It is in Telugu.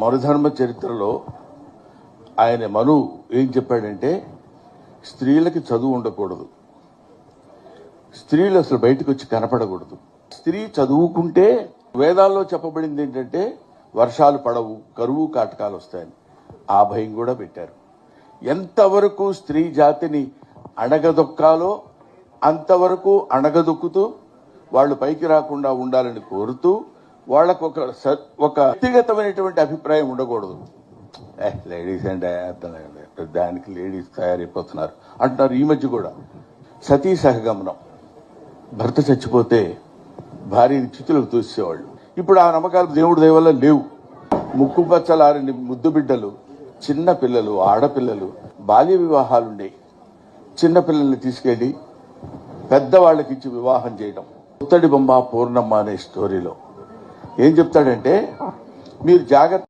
మరుధర్మ చరిత్రలో ఆయన మను ఏం చెప్పాడంటే స్త్రీలకి చదువు ఉండకూడదు. స్త్రీలు అసలు బయటకు వచ్చి కనపడకూడదు. స్త్రీ చదువుకుంటే వేదాల్లో చెప్పబడింది ఏంటంటే వర్షాలు పడవు కరువు కాటకాలు వస్తాయని. ఆ భయం కూడా పెట్టారు. ఎంతవరకు స్త్రీ జాతిని అణగదొక్కాలో అంతవరకు అణగదొక్కుతూ వాళ్ళు పైకి రాకుండా ఉండాలని కోరుతూ వాళ్ళకు ఒక ఒక వ్యక్తిగతమైనటువంటి అభిప్రాయం ఉండకూడదు. ఏ, లేడీస్ అంటే అర్థం దానికి లేడీస్ తయారైపోతున్నారు. అంటున్నారు ఈ మధ్య కూడా. సతీ సహగమనం. భర్త చచ్చిపోతే భార్యని చితులకు తోసేవాళ్ళు. ఇప్పుడు ఆ నమ్మకాలు దేవుడి దయ లేవు. ముక్కు పచ్చలారని ముద్దు బిడ్డలు చిన్న పిల్లలు ఆడపిల్లలు బాల్య వివాహాలుండే చిన్న పిల్లల్ని తీసుకెళ్ళి పెద్దవాళ్ళకి ఇచ్చి వివాహం చేయడం. ఉత్తడి బొమ్మ పూర్ణమ్మ అనే స్టోరీలో ఏం చెప్తాడంటే మీరు జాగ్రత్త